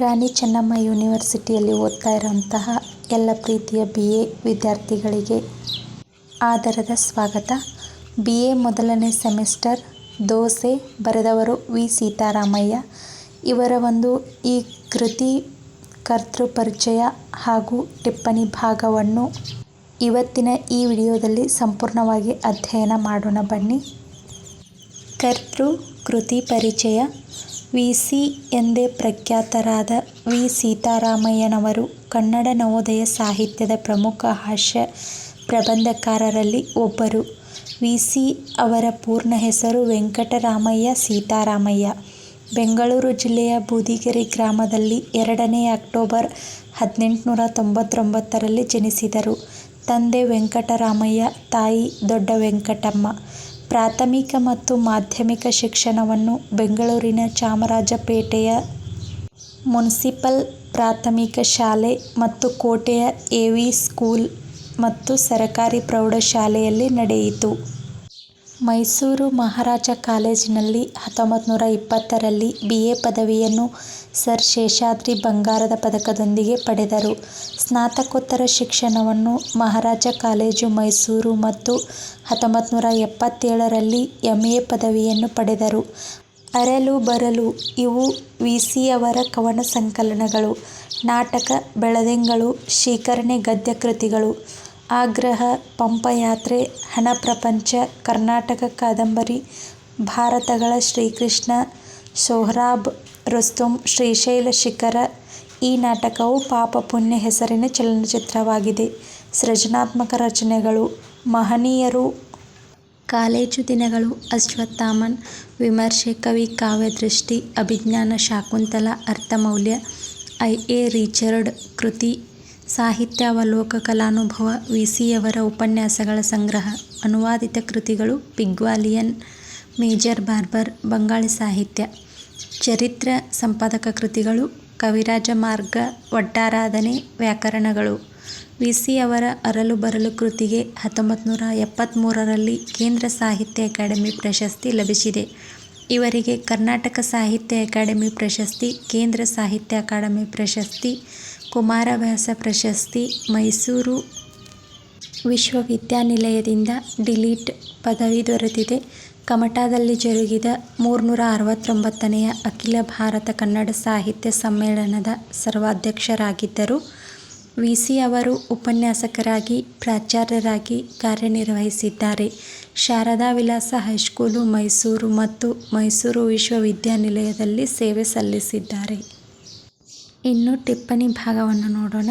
ರಾಣಿ ಚೆನ್ನಮ್ಮ ಯೂನಿವರ್ಸಿಟಿಯಲ್ಲಿ ಓದ್ತಾ ಇರೋಂತಹ ಎಲ್ಲ ಪ್ರೀತಿಯ ಬಿ ಎ ವಿದ್ಯಾರ್ಥಿಗಳಿಗೆ ಆದರದ ಸ್ವಾಗತ. ಬಿ ಎ ಮೊದಲನೇ ಸೆಮಿಸ್ಟರ್, ದೋಸೆ ಬರೆದವರು ವಿ. ಸೀತಾರಾಮಯ್ಯ. ಇವರ ಒಂದು ಈ ಕೃತಿ ಕರ್ತೃ ಪರಿಚಯ ಹಾಗೂ ಟಿಪ್ಪಣಿ ಭಾಗವನ್ನು ಇವತ್ತಿನ ಈ ವಿಡಿಯೋದಲ್ಲಿ ಸಂಪೂರ್ಣವಾಗಿ ಅಧ್ಯಯನ ಮಾಡೋಣ ಬನ್ನಿ. ಕರ್ತೃ ಕೃತಿ ಪರಿಚಯ. ವಿ ಸಿ ಎಂದೇ ಪ್ರಖ್ಯಾತರಾದ ವಿ ಸೀತಾರಾಮಯ್ಯನವರು ಕನ್ನಡ ನವೋದಯ ಸಾಹಿತ್ಯದ ಪ್ರಮುಖ ಹಾಸ್ಯ ಪ್ರಬಂಧಕಾರರಲ್ಲಿ ಒಬ್ಬರು. ವಿ. ಸಿ. ಅವರ ಪೂರ್ಣ ಹೆಸರು ವೆಂಕಟರಾಮಯ್ಯ ಸೀತಾರಾಮಯ್ಯ. ಬೆಂಗಳೂರು ಜಿಲ್ಲೆಯ ಬೂದಿಗೆರೆ ಗ್ರಾಮದಲ್ಲಿ ಎರಡನೇ ಅಕ್ಟೋಬರ್ ಹದಿನೆಂಟುನೂರ ತೊಂಬತ್ತೊಂಬತ್ತರಲ್ಲಿ ಜನಿಸಿದರು. ತಂದೆ ವೆಂಕಟರಾಮಯ್ಯ, ತಾಯಿ ದೊಡ್ಡ ವೆಂಕಟಮ್ಮ. ಪ್ರಾಥಮಿಕ ಮತ್ತು ಮಾಧ್ಯಮಿಕ ಶಿಕ್ಷಣವನ್ನು ಬೆಂಗಳೂರಿನ ಚಾಮರಾಜಪೇಟೆಯ ಮುನ್ಸಿಪಲ್ ಪ್ರಾಥಮಿಕ ಶಾಲೆ ಮತ್ತು ಕೋಟೆಯ ಎ. ವಿ. ಸ್ಕೂಲ್ ಮತ್ತು ಸರಕಾರಿ ಪ್ರೌಢಶಾಲೆಯಲ್ಲಿ ನಡೆಯಿತು. ಮೈಸೂರು ಮಹಾರಾಜ ಕಾಲೇಜಿನಲ್ಲಿ ಹತ್ತೊಂಬತ್ತುನೂರ ಇಪ್ಪತ್ತರಲ್ಲಿ ಬಿ. ಎ. ಪದವಿಯನ್ನು ಸರ್ ಶೇಷಾದ್ರಿ ಬಂಗಾರದ ಪದಕದೊಂದಿಗೆ ಪಡೆದರು. ಸ್ನಾತಕೋತ್ತರ ಶಿಕ್ಷಣವನ್ನು ಮಹಾರಾಜ ಕಾಲೇಜು ಮೈಸೂರು ಮತ್ತು ಹತ್ತೊಂಬತ್ತುನೂರ ಎಪ್ಪತ್ತೇಳರಲ್ಲಿ ಎಂ. ಎ. ಪದವಿಯನ್ನು ಪಡೆದರು. ಅರಲು ಬರಲು ಇವು ವಿ. ಸಿ. ಯವರ ಕವನ ಸಂಕಲನಗಳು. ನಾಟಕ ಬೆಳದೆಂಗಳು ಶೀಕರಣೆ ಗದ್ಯ ಕೃತಿಗಳು, ಆಗ್ರಹ, ಪಂಪಯಾತ್ರೆ, ಹಣಪ್ರಪಂಚ, ಕರ್ನಾಟಕ ಕಾದಂಬರಿ, ಭಾರತಗಳ ಶ್ರೀಕೃಷ್ಣ, ಸೊಹ್ರಾಬ್, ರುಸ್ತುಂ, ಶ್ರೀಶೈಲ ಶಿಖರ ಈ ನಾಟಕವು ಪಾಪ ಪುಣ್ಯ ಹೆಸರಿನ ಚಲನಚಿತ್ರವಾಗಿದೆ. ಸೃಜನಾತ್ಮಕ ರಚನೆಗಳು ಮಹನೀಯರು ಕಾಲೇಜು ದಿನಗಳು ಅಶ್ವತ್ಥಾಮನ್, ವಿಮರ್ಶೆ ಕವಿ ಕಾವ್ಯದೃಷ್ಟಿ, ಅಭಿಜ್ಞಾನ ಶಾಕುಂತಲ ಅರ್ಥಮೌಲ್ಯ, ಐ. ಎ. ರಿಚರ್ಡ್ ಕೃತಿ ಸಾಹಿತ್ಯಾವಲೋಕ ಕಲಾನುಭವ ವಿ. ಸಿ. ಯವರ ಉಪನ್ಯಾಸಗಳ ಸಂಗ್ರಹ ಅನುವಾದಿತ ಕೃತಿಗಳು ಪಿಗ್ವಾಲಿಯನ್, ಮೇಜರ್ ಬಾರ್ಬರ್, ಬಂಗಾಳಿ ಸಾಹಿತ್ಯ ಚರಿತ್ರ ಸಂಪಾದಕ ಕೃತಿಗಳು ಕವಿರಾಜ ಮಾರ್ಗ ಒಡ್ಡಾರಾಧನೆ, ವ್ಯಾಕರಣಗಳು ವಿ. ಸಿ. ಯವರ ಅರಲು ಬರಲು ಕೃತಿಗೆ ಹತ್ತೊಂಬತ್ತುನೂರ ಎಪ್ಪತ್ಮೂರರಲ್ಲಿ ಕೇಂದ್ರ ಸಾಹಿತ್ಯ ಅಕಾಡೆಮಿ ಪ್ರಶಸ್ತಿ ಲಭಿಸಿದೆ. ಇವರಿಗೆ ಕರ್ನಾಟಕ ಸಾಹಿತ್ಯ ಅಕಾಡೆಮಿ ಪ್ರಶಸ್ತಿ, ಕೇಂದ್ರ ಸಾಹಿತ್ಯ ಅಕಾಡೆಮಿ ಪ್ರಶಸ್ತಿ, ಕುಮಾರವ್ಯಾಸ ಪ್ರಶಸ್ತಿ, ಮೈಸೂರು ವಿಶ್ವವಿದ್ಯಾನಿಲಯದಿಂದ ಡಿಲೀಟ್ ಪದವಿ ದೊರೆತಿದೆ. ಕಮಟಾದಲ್ಲಿ ಜರುಗಿದ ಮೂರ್ನೂರ ಅರವತ್ತೊಂಬತ್ತನೆಯ ಅಖಿಲ ಭಾರತ ಕನ್ನಡ ಸಾಹಿತ್ಯ ಸಮ್ಮೇಳನದ ಸರ್ವಾಧ್ಯಕ್ಷರಾಗಿದ್ದರು. ವಿ. ಸಿ. ಅವರು ಉಪನ್ಯಾಸಕರಾಗಿ, ಪ್ರಾಚಾರ್ಯರಾಗಿ ಕಾರ್ಯನಿರ್ವಹಿಸಿದ್ದಾರೆ. ಶಾರದಾ ವಿಲಾಸ ಹೈಸ್ಕೂಲು, ಮೈಸೂರು ಮತ್ತು ಮೈಸೂರು ವಿಶ್ವವಿದ್ಯಾನಿಲಯದಲ್ಲಿ ಸೇವೆ ಸಲ್ಲಿಸಿದ್ದಾರೆ. ಇನ್ನು ಟಿಪ್ಪಣಿ ಭಾಗವನ್ನು ನೋಡೋಣ.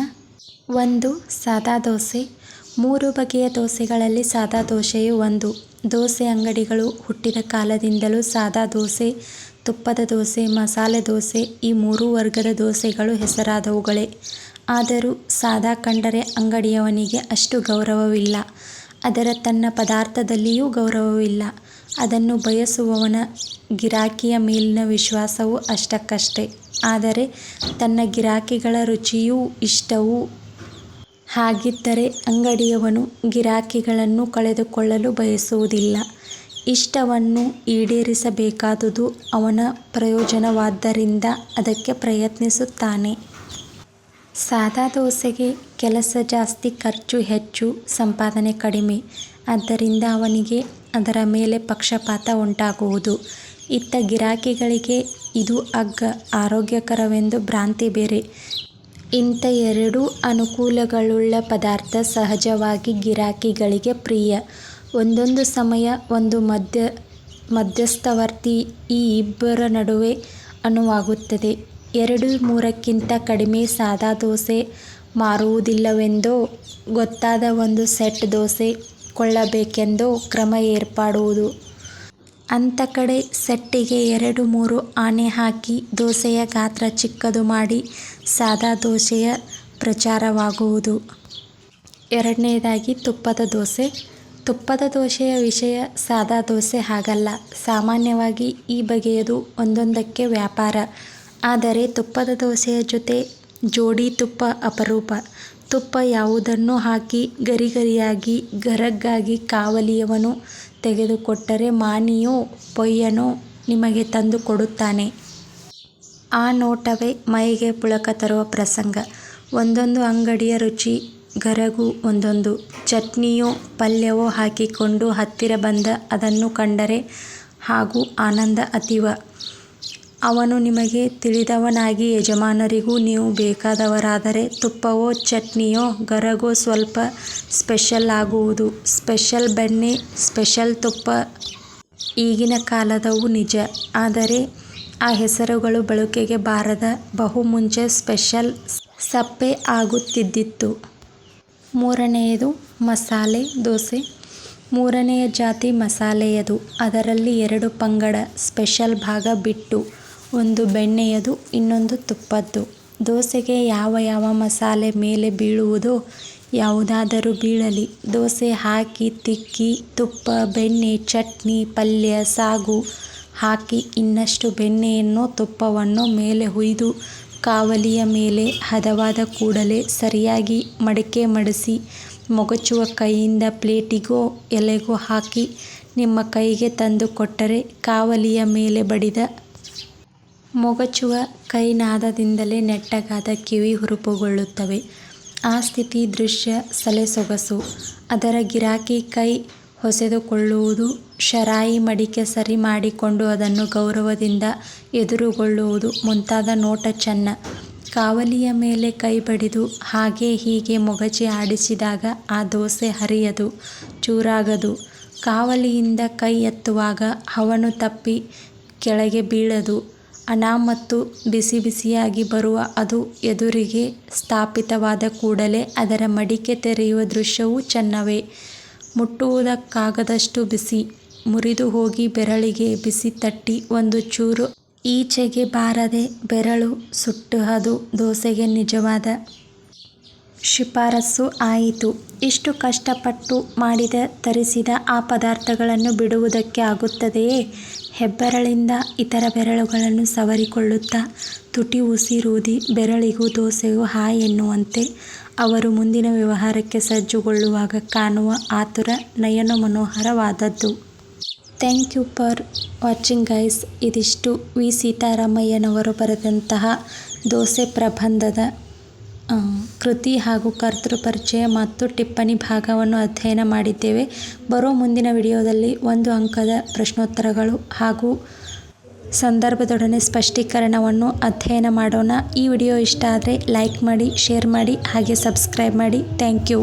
ಒಂದು. ಸಾದಾ ದೋಸೆ. ಮೂರು ಬಗೆಯ ದೋಸೆಗಳಲ್ಲಿ ಸಾದಾ ದೋಸೆಯು ಒಂದು. ದೋಸೆ ಅಂಗಡಿಗಳು ಹುಟ್ಟಿದ ಕಾಲದಿಂದಲೂ ಸಾದಾ ದೋಸೆ, ತುಪ್ಪದ ದೋಸೆ, ಮಸಾಲೆ ದೋಸೆ ಈ ಮೂರೂ ವರ್ಗದ ದೋಸೆಗಳು ಹೆಸರಾದವುಗಳೇ. ಆದರೂ ಸಾದಾ ಕಂಡರೆ ಅಂಗಡಿಯವನಿಗೆ ಅಷ್ಟು ಗೌರವವಿಲ್ಲ. ಅದರ ತನ್ನ ಪದಾರ್ಥದಲ್ಲಿಯೂ ಗೌರವವಿಲ್ಲ. ಅದನ್ನು ಬಯಸುವವನ ಗಿರಾಕಿಯ ಮೇಲಿನ ವಿಶ್ವಾಸವೂ ಅಷ್ಟಕ್ಕಷ್ಟೇ. ಆದರೆ ತನ್ನ ಗಿರಾಕಿಗಳ ರುಚಿಯೂ ಇಷ್ಟವೂ ಹಾಗಿದ್ದರೆ ಅಂಗಡಿಯವನು ಗಿರಾಕಿಗಳನ್ನು ಕಳೆದುಕೊಳ್ಳಲು ಬಯಸುವುದಿಲ್ಲ. ಇಷ್ಟವನ್ನು ಈಡೇರಿಸಬೇಕಾದುದು ಅವನ ಪ್ರಯೋಜನವಾದ್ದರಿಂದ ಅದಕ್ಕೆ ಪ್ರಯತ್ನಿಸುತ್ತಾನೆ. ಸಾದಾ ದೋಸೆಗೆ ಕೆಲಸ ಜಾಸ್ತಿ ಖರ್ಚು ಹೆಚ್ಚು, ಸಂಪಾದನೆ ಕಡಿಮೆ. ಆದ್ದರಿಂದ ಅವನಿಗೆ ಅದರ ಮೇಲೆ ಪಕ್ಷಪಾತ ಉಂಟಾಗುವುದು. ಇತ್ತ ಗಿರಾಕಿಗಳಿಗೆ ಇದು ಅಗ್ಗ ಆರೋಗ್ಯಕರವೆಂದು ಭ್ರಾಂತಿ ಬೇರೆ. ಇಂಥ ಎರಡೂ ಅನುಕೂಲಗಳುಳ್ಳ ಪದಾರ್ಥ ಸಹಜವಾಗಿ ಗಿರಾಕಿಗಳಿಗೆ ಪ್ರಿಯ. ಒಂದೊಂದು ಸಮಯ ಒಂದು ಮಧ್ಯ ಮಧ್ಯಸ್ಥವರ್ತಿ ಈ ಇಬ್ಬರ ನಡುವೆ ಅನುವಾಗುತ್ತದೆ. ಎರಡು ಮೂರಕ್ಕಿಂತ ಕಡಿಮೆ ಸಾದಾ ದೋಸೆ ಮಾರುವುದಿಲ್ಲವೆಂದೋ, ಗೊತ್ತಾದ ಒಂದು ಸೆಟ್ ದೋಸೆ ಕೊಳ್ಳಬೇಕೆಂದೋ ಕ್ರಮ ಏರ್ಪಡುವುದು. ಅಂಥ ಕಡೆ ಸೆಟ್ಟಿಗೆ ಎರಡು ಮೂರು ಆನೆ ಹಾಕಿ ದೋಸೆಯ ಗಾತ್ರ ಚಿಕ್ಕದು ಮಾಡಿ ಸಾದಾ ದೋಸೆಯ ಪ್ರಚಾರವಾಗುವುದು. ಎರಡನೇದಾಗಿ ತುಪ್ಪದ ದೋಸೆ. ತುಪ್ಪದ ದೋಸೆಯ ವಿಷಯ ಸಾದಾ ದೋಸೆ ಹಾಗಲ್ಲ. ಸಾಮಾನ್ಯವಾಗಿ ಈ ಬಗೆಯದು ಒಂದೊಂದಕ್ಕೆ ವ್ಯಾಪಾರ. ಆದರೆ ತುಪ್ಪದ ದೋಸೆಯ ಜೊತೆ ಜೋಡಿ ತುಪ್ಪ ಅಪರೂಪ. ತುಪ್ಪ ಯಾವುದನ್ನು ಹಾಕಿ ಗರಿಗರಿಯಾಗಿ ಗರಗ್ಗಾಗಿ ಕಾವಲಿಯವನು ತೆಗೆದುಕೊಟ್ಟರೆ ಮಾನಿಯೋ ಪೊಯ್ಯನೋ ನಿಮಗೆ ತಂದು ಕೊಡುತ್ತಾನೆ. ಆ ನೋಟವೇ ಮೈಗೆ ಪುಳಕ ತರುವ ಪ್ರಸಂಗ. ಒಂದೊಂದು ಅಂಗಡಿಯ ರುಚಿ, ಗರಗು ಒಂದೊಂದು. ಚಟ್ನಿಯೋ ಪಲ್ಯವೋ ಹಾಕಿಕೊಂಡು ಹತ್ತಿರ ಬಂದ ಅದನ್ನು ಕಂಡರೆ ಹಾಗೂ ಆನಂದ ಅತೀವ. ಅವನು ನಿಮಗೆ ತಿಳಿದವನಾಗಿ, ಯಜಮಾನರಿಗೂ ನೀವು ಬೇಕಾದವರಾದರೆ ತುಪ್ಪವೋ, ಚಟ್ನಿಯೋ, ಗರಗೋ ಸ್ವಲ್ಪ ಸ್ಪೆಷಲ್ ಆಗುವುದು. ಸ್ಪೆಷಲ್ ಬೆಣ್ಣೆ, ಸ್ಪೆಷಲ್ ತುಪ್ಪ. ಈಗಿನ ಕಾಲದವು ನಿಜ. ಆದರೆ ಆ ಹೆಸರುಗಳು ಬಳಕೆಗೆ ಬಾರದ ಬಹು ಮುಂಚೆ ಸ್ಪೆಷಲ್ ಸಪ್ಪೆ ಆಗುತ್ತಿದ್ದಿತ್ತು. ಮೂರನೆಯದು ಮಸಾಲೆ ದೋಸೆ. ಮೂರನೆಯ ಜಾತಿ ಮಸಾಲೆಯದು. ಅದರಲ್ಲಿ ಎರಡು ಪಂಗಡ, ಸ್ಪೆಷಲ್ ಭಾಗ ಬಿಟ್ಟು ಒಂದು ಬೆಣ್ಣೆಯದು, ಇನ್ನೊಂದು ತುಪ್ಪದ್ದು. ದೋಸೆಗೆ ಯಾವ ಯಾವ ಮಸಾಲೆ ಮೇಲೆ ಬೀಳುವುದೋ ಯಾವುದಾದರೂ ಬೀಳಲಿ. ದೋಸೆ ಹಾಕಿ ತಿಕ್ಕಿ, ತುಪ್ಪ, ಬೆಣ್ಣೆ, ಚಟ್ನಿ, ಪಲ್ಯ, ಸಾಗು ಹಾಕಿ ಇನ್ನಷ್ಟು ಬೆಣ್ಣೆಯನ್ನು ತುಪ್ಪವನ್ನು ಮೇಲೆ ಹುಯ್ದು ಕಾವಲಿಯ ಮೇಲೆ ಹದವಾದ ಕೂಡಲೇ ಸರಿಯಾಗಿ ಮಡಕೆ ಮಡಿಸಿ ಮೊಗಚುವ ಕೈಯಿಂದ ಪ್ಲೇಟಿಗೋ ಎಲೆಗೋ ಹಾಕಿ ನಿಮ್ಮ ಕೈಗೆ ತಂದು ಕೊಟ್ಟರೆ ಕಾವಲಿಯ ಮೇಲೆ ಬಡಿದ ಮೊಗಚುವ ಕೈನಾದದಿಂದಲೇ ನೆಟ್ಟಗಾದ ಕಿವಿ ಹುರುಪುಗೊಳ್ಳುತ್ತವೆ. ಆ ಸ್ಥಿತಿ ದೃಶ್ಯ ಸಲೆ ಸೊಗಸು. ಅದರ ಗಿರಾಕಿ ಕೈ ಹೊಸೆದುಕೊಳ್ಳುವುದು, ಶರಾಯಿ ಮಡಿಕೆ ಸರಿ ಮಾಡಿಕೊಂಡು ಅದನ್ನು ಗೌರವದಿಂದ ಎದುರುಗೊಳ್ಳುವುದು ಮುಂತಾದ ನೋಟ ಚೆನ್ನ. ಕಾವಲಿಯ ಮೇಲೆ ಕೈ ಬಡಿದು ಹಾಗೆ ಹೀಗೆ ಮೊಗಚಿ ಆಡಿಸಿದಾಗ ಆ ದೋಸೆ ಹರಿಯದು, ಚೂರಾಗದು. ಕಾವಲಿಯಿಂದ ಕೈ ಎತ್ತುವಾಗ ಹವನು ತಪ್ಪಿ ಕೆಳಗೆ ಬೀಳದು. ಅನಾಮತ್ತು ಬಿಸಿ ಬಿಸಿಯಾಗಿ ಬರುವ ಅದು ಎದುರಿಗೆ ಸ್ಥಾಪಿತವಾದ ಕೂಡಲೇ ಅದರ ಮಡಿಕೆ ತೆರೆಯುವ ದೃಶ್ಯವೂ ಚೆನ್ನವೇ. ಮುಟ್ಟುವುದಕ್ಕಾಗದಷ್ಟು ಬಿಸಿ. ಮುರಿದು ಹೋಗಿ ಬೆರಳಿಗೆ ಬಿಸಿ ತಟ್ಟಿ ಒಂದು ಚೂರು ಈಚೆಗೆ ಬಾರದೆ ಬೆರಳು ಸುಟ್ಟು ಅದು ದೋಸೆಗೆ ನಿಜವಾದ ಶಿಫಾರಸ್ಸು ಆಯಿತು. ಇಷ್ಟು ಕಷ್ಟಪಟ್ಟು ಮಾಡಿದ, ತರಿಸಿದ ಆ ಪದಾರ್ಥಗಳನ್ನು ಬಿಡುವುದಕ್ಕೆ ಆಗುತ್ತದೆಯೇ? ಹೆಬ್ಬೆರಳಿಂದ ಇತರ ಬೆರಳುಗಳನ್ನು ಸವರಿಕೊಳ್ಳುತ್ತಾ ತುಟಿ ಉಸಿರೂದಿ ಬೆರಳಿಗೂ ದೋಸೆಗೂ ಹಾಯ್ ಎನ್ನುವಂತೆ ಅವರು ಮುಂದಿನ ವ್ಯವಹಾರಕ್ಕೆ ಸಜ್ಜುಗೊಳ್ಳುವಾಗ ಕಾಣುವ ಆತುರ, ನಯನ ಮನೋಹರವಾದದ್ದು. Thank you for watching guys. ಇದಿಷ್ಟು ವಿ. ಸೀತಾರಾಮಯ್ಯನವರು ಬರೆದಂತಹ ದೋಸೆ ಪ್ರಬಂಧದ ಕೃತಿ ಹಾಗೂ ಕರ್ತೃ ಪರಿಚಯ ಮತ್ತು ಟಿಪ್ಪಣಿ ಭಾಗವನ್ನು ಅಧ್ಯಯನ ಮಾಡಿದ್ದೇವೆ. ಬರೋ ಮುಂದಿನ ವಿಡಿಯೋದಲ್ಲಿ ಒಂದು ಅಂಕದ ಪ್ರಶ್ನೋತ್ತರಗಳು ಹಾಗೂ ಸಂದರ್ಭದೊಡನೆ ಸ್ಪಷ್ಟೀಕರಣವನ್ನು ಅಧ್ಯಯನ ಮಾಡೋಣ. ಈ ವಿಡಿಯೋ ಇಷ್ಟ ಆದರೆ ಲೈಕ್ ಮಾಡಿ, ಶೇರ್ ಮಾಡಿ, ಹಾಗೆ ಸಬ್ಸ್ಕ್ರೈಬ್ ಮಾಡಿ. Thank you.